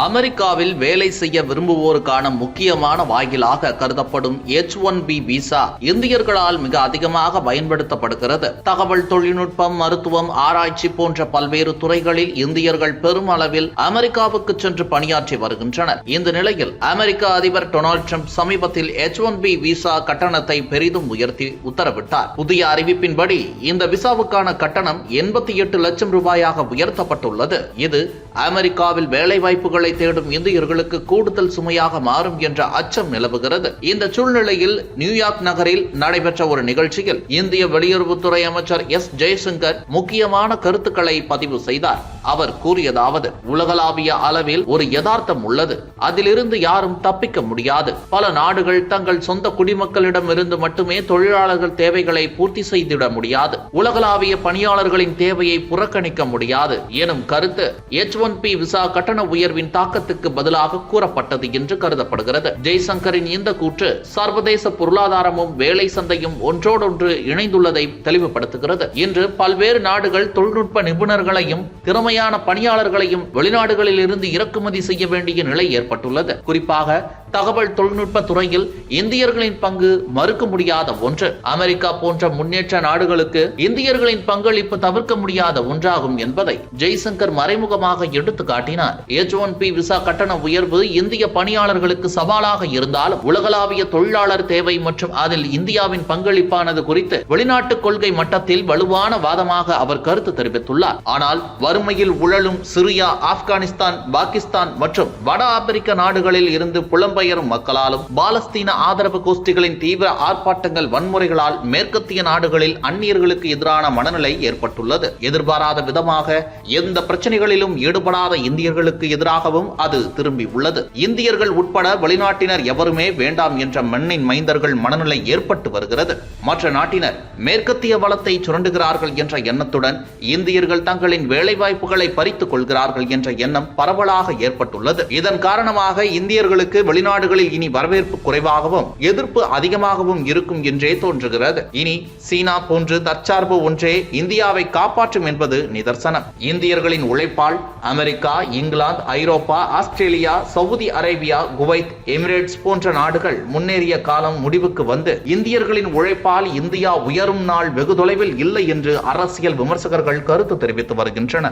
அமெரிக்காவில் வேலை செய்ய விரும்புவோருக்கான முக்கியமான வாயிலாக கருதப்படும் எச் ஒன் பி விசா இந்தியர்களால் மிக அதிகமாக பயன்படுத்தப்படுகிறது. தகவல் தொழில்நுட்பம் மருத்துவம் ஆராய்ச்சி போன்ற பல்வேறு துறைகளில் இந்தியர்கள் பெருமளவில் அமெரிக்காவுக்கு சென்று பணியாற்றி வருகின்றனர். இந்த நிலையில் அமெரிக்க அதிபர் டொனால்டு ட்ரம்ப் சமீபத்தில் எச் ஒன் பி விசா கட்டணத்தை பெரிதும் உயர்த்தி உத்தரவிட்டார். புதிய அறிவிப்பின்படி இந்த விசாவுக்கான கட்டணம் எண்பத்தி எட்டு லட்சம் ரூபாயாக உயர்த்தப்பட்டுள்ளது. இது அமெரிக்காவில் வேலைவாய்ப்புகள் தேடும் இந்தியர்களுக்கு கூடுதல் சுமையாக மாறும் என்ற அச்சம் நிலவுகிறது. இந்த சூழ்நிலையில் நியூயார்க் நகரில் நடைபெற்ற ஒரு நிகழ்ச்சியில் இந்திய வெளியுறவுத்துறை அமைச்சர் எஸ். ஜெயசங்கர் முக்கியமான கருத்துக்களை பதிவு செய்தார். அவர் கூறியதாவது உலகளாவிய அளவில் ஒரு யதார்த்தம் உள்ளது. அதிலிருந்து யாரும் தப்பிக்க முடியாது. பல நாடுகள் தங்கள் சொந்த குடிமக்களிடம் இருந்து மட்டுமே தொழிலாளர்கள் தேவைகளை பூர்த்தி செய்திட முடியாது. உலகளாவிய பணியாளர்களின் தேவையை புறக்கணிக்க முடியாது. எனும் கருத்து எச் ஒன் பி விசா கட்டண உயர்வின் தாக்கத்துக்கு பதிலாக கூறப்பட்டது என்று கருதப்படுகிறது. ஜெய்சங்கரின் இந்த கூற்று சர்வதேச பொருளாதாரமும் வேலை சந்தையும் ஒன்றோடொன்று இணைந்துள்ளதை தெளிவுபடுத்துகிறது. இன்று பல்வேறு நாடுகள் தொழில்நுட்ப நிபுணர்களையும் திறமையான பணியாளர்களையும் வெளிநாடுகளில் இருந்து இறக்குமதி செய்ய வேண்டிய நிலை ஏற்பட்டுள்ளது. குறிப்பாக தகவல் தொழில்நுட்ப துறையில் இந்தியர்களின் பங்கு மறுக்க முடியாத ஒன்று. அமெரிக்கா போன்ற முன்னேற்ற நாடுகளுக்கு இந்தியர்களின் பங்களிப்பு தவிர்க்க முடியாத ஒன்றாகும் என்பதை ஜெய்சங்கர் மறைமுகமாக எடுத்து காட்டினார். எச் ஒன் பி விசா கட்டண உயர்வு இந்திய பணியாளர்களுக்கு சவாலாக இருந்தாலும் உலகளாவிய தொழிலாளர் தேவை மற்றும் அதில் இந்தியாவின் பங்களிப்பானது குறித்து வெளிநாட்டு கொள்கை மட்டத்தில் வலுவான வாதமாக அவர் கருத்து தெரிவித்துள்ளார். ஆனால் வறுமையில் உழலும் சிரியா ஆப்கானிஸ்தான் பாகிஸ்தான் மற்றும் வட ஆப்பிரிக்க நாடுகளில் இருந்து புலம்பெயரும் மக்களாலும் பாலஸ்தீன ஆதரவு கோஷ்டிகளின் தீவிர ஆர்ப்பாட்டங்கள் வன்முறைகளால் மேற்கத்திய நாடுகளில் அந்நியர்களுக்கு எதிரான மனநிலை ஏற்பட்டுள்ளது. எதிர்பாராத விதமாக எந்த பிரச்சனைகளிலும் ஈடுபடாத இந்தியர்களுக்கு எதிராகவும் அது திரும்பி உள்ளது. இந்தியர்கள் உட்பட வெளிநாட்டினர் எவருமே வேண்டாம் என்ற மண்ணின் மைந்தர்கள் மனநிலை ஏற்பட்டு வருகிறது. மற்ற நாட்டினர் மேற்கத்திய வளத்தை சுரண்டுகிறார்கள் என்ற எண்ணத்துடன் இந்தியர்கள் தங்களின் வேலைவாய்ப்புகளை பறித்துக் கொள்கிறார்கள் என்ற எண்ணம் பரவலாக ஏற்பட்டுள்ளது. இதன் காரணமாக இந்தியர்களுக்கு வெளிநாட்டு வெளிநாடுகளில் இனி வரவேற்பு குறைவாகவும் எதிர்ப்பு அதிகமாகவும் இருக்கும் என்றே தோன்றுகிறது. இனி சீனா போன்று தற்சார்பு ஒன்றே இந்தியாவை காப்பாற்றும் என்பது நிதர்சனம். இந்தியர்களின் உழைப்பால் America England Europe Australia Saudi Arabia Kuwait Emirates போன்ற நாடுகள் முன்னேறிய காலம் முடிவுக்கு வந்து இந்தியர்களின் உழைப்பால் இந்தியா உயரும் நாள் வெகு தொலைவில் இல்லை என்று அரசியல் விமர்சகர்கள் கருத்து தெரிவித்து வருகின்றனர்.